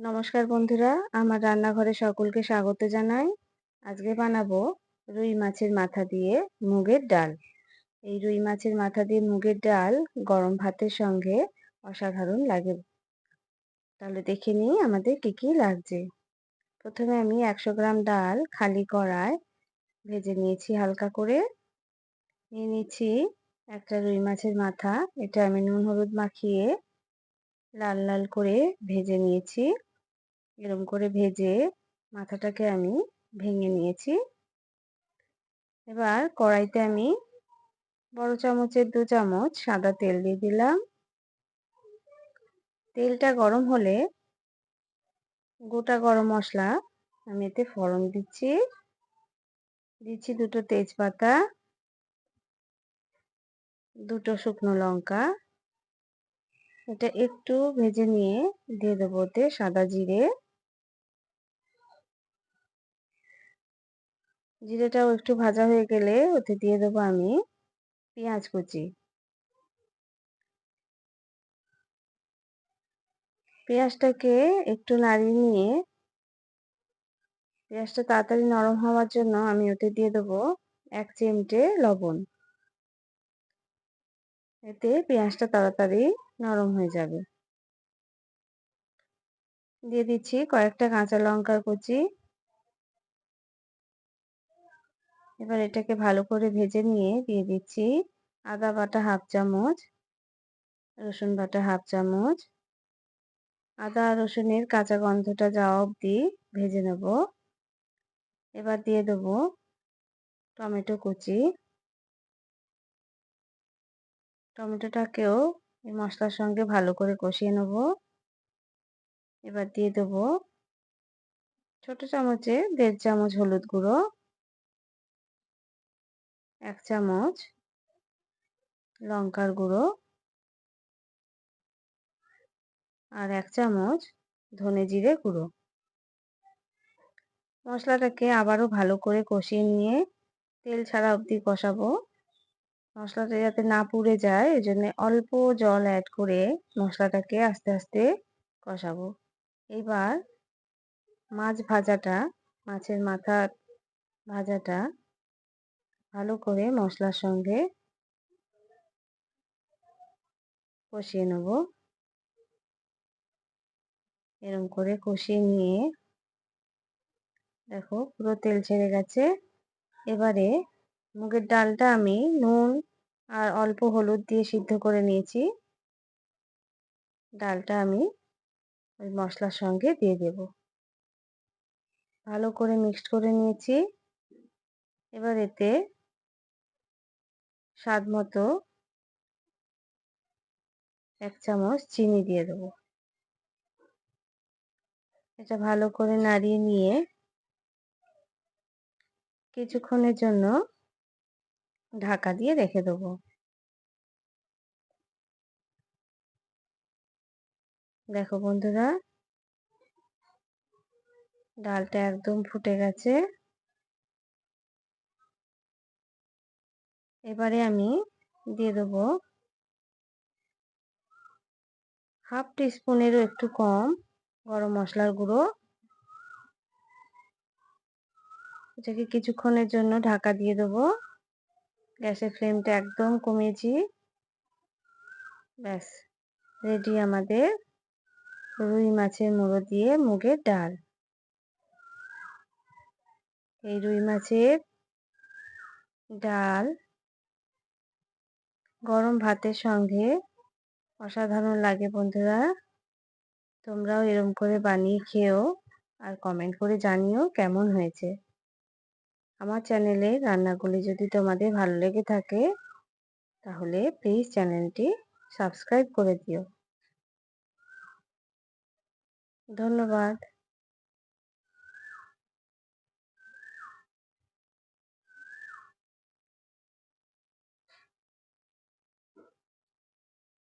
নমস্কার বন্ধুরা, আমার রান্নাঘরে সকলকে স্বাগত জানাই। আজকে বানাবো রুই মাছের মাথা দিয়ে মুগের ডাল। এই রুই মাছের মাথা দিয়ে মুগের ডাল গরম ভাতের সঙ্গে অসাধারণ লাগে। তাহলে দেখে নিই আমাদের কী কী লাগছে। প্রথমে আমি একশো গ্রাম ডাল খালি কড়ায় ভেজে নিয়েছি হালকা করে। নিয়ে নিচ্ছি একটা রুই মাছের মাথা। এটা আমি নুন হলুদ মাখিয়ে লাল লাল করে ভেজে নিয়েছি। এরম করে ভেজে মাথাটাকে আমি ভেঙে নিয়েছি। এবার কড়াইতে আমি বড় চামচের দু চামচ সাদা তেল দিয়ে দিলাম। তেলটা গরম হলে গোটা গরম মশলা আমি এতে ফোড়ন দিচ্ছি। দিচ্ছি দুটো তেজপাতা, দুটো শুকনো লঙ্কা। এটা একটু ভেজে নিয়ে দিয়ে দেবো ওতে সাদা জিরে। জিরেটাও একটু ভাজা হয়ে গেলে ওতে দিয়ে দেবো আমি পেঁয়াজ কুচি। পেঁয়াজটাকে একটু নাড়িয়ে নিয়ে পেঁয়াজটা তাড়াতাড়ি নরম হওয়ার জন্য আমি ওতে দিয়ে দেবো এক চিমটে লবণ। এতে পেঁয়াজটা তাড়াতাড়ি নরম হয়ে যাবে। দিয়ে দিচ্ছি কয়েকটা কাঁচা লঙ্কার কুচি। এবার এটাকে ভালো করে ভেজে নিয়ে দিয়ে দিচ্ছি আদা বাটা হাফ চামচ, রসুন বাটা হাফ চামচ, আদা রসুনের কাঁচা গন্ধটা যাওয়া অবধি ভেজে নেব। এবার দিয়ে দেবো টমেটো কুচি। টমেটোটাকেও এই মশলার সঙ্গে ভালো করে কষিয়ে নেব। এবার দিয়ে দেবো ছোট চামচে দেড় চামচ হলুদ গুঁড়ো। এক চামচ লঙ্কার গুঁড়ো আর এক চামচ ধনে জিরে গুঁড়ো। মশলাটাকে আবারও ভালো করে কষিয়ে নিয়ে তেল ছাড়া অবধি কষাবো। মশলাটা যাতে না পুড়ে যায় এই জন্য অল্প জল অ্যাড করে মশলাটাকে আস্তে আস্তে কষাবো। এবার মাছ ভাজাটা, মাছের মাথা ভাজাটা ভালো করে মশলার সঙ্গে কষিয়ে নেব। এরম করে কষিয়ে নিয়ে দেখো পুরো তেল ছেড়ে গেছে। এবারে মুগের ডালটা আমি নুন আর অল্প হলুদ দিয়ে সিদ্ধ করে নিয়েছি। ডালটা আমি ওই মশলার সঙ্গে দিয়ে দেব। ভালো করে মিক্সড করে নিয়েছি। এবার এতে স্বাদ মতো এক চামচ চিনি দিয়ে দেবো। এটা ভালো করে নাড়িয়ে নিয়ে কিছুক্ষণের জন্য ঢাকা দিয়ে রেখে দেবো। দেখো বন্ধুরা, ডালটা একদম ফুটে গেছে। এবারে আমি দিয়ে দেবো হাফ টিস্পুনেরও একটু কম গরম মশলার গুঁড়ো। এটাকে কিছুক্ষণের জন্য ঢাকা দিয়ে দেবো। গ্যাসের ফ্লেমটা একদম কমিয়েছি ব্যাস রেডি আমাদের রুই মাছের মুড়ো দিয়ে মুগের ডাল। এই রুই মাছের ডাল গরম ভাতের সঙ্গে অসাধারণ লাগে বন্ধুরা। তোমরাও এরম করে বানিয়ে খেও আর কমেন্ট করে জানিও কেমন হয়েছে। আমার চ্যানেলে রান্নাগুলি যদি তোমাদের ভালো লেগে থাকে, তাহলে প্লিজ চ্যানেলটি সাবস্ক্রাইব করে দিও। ধন্যবাদ।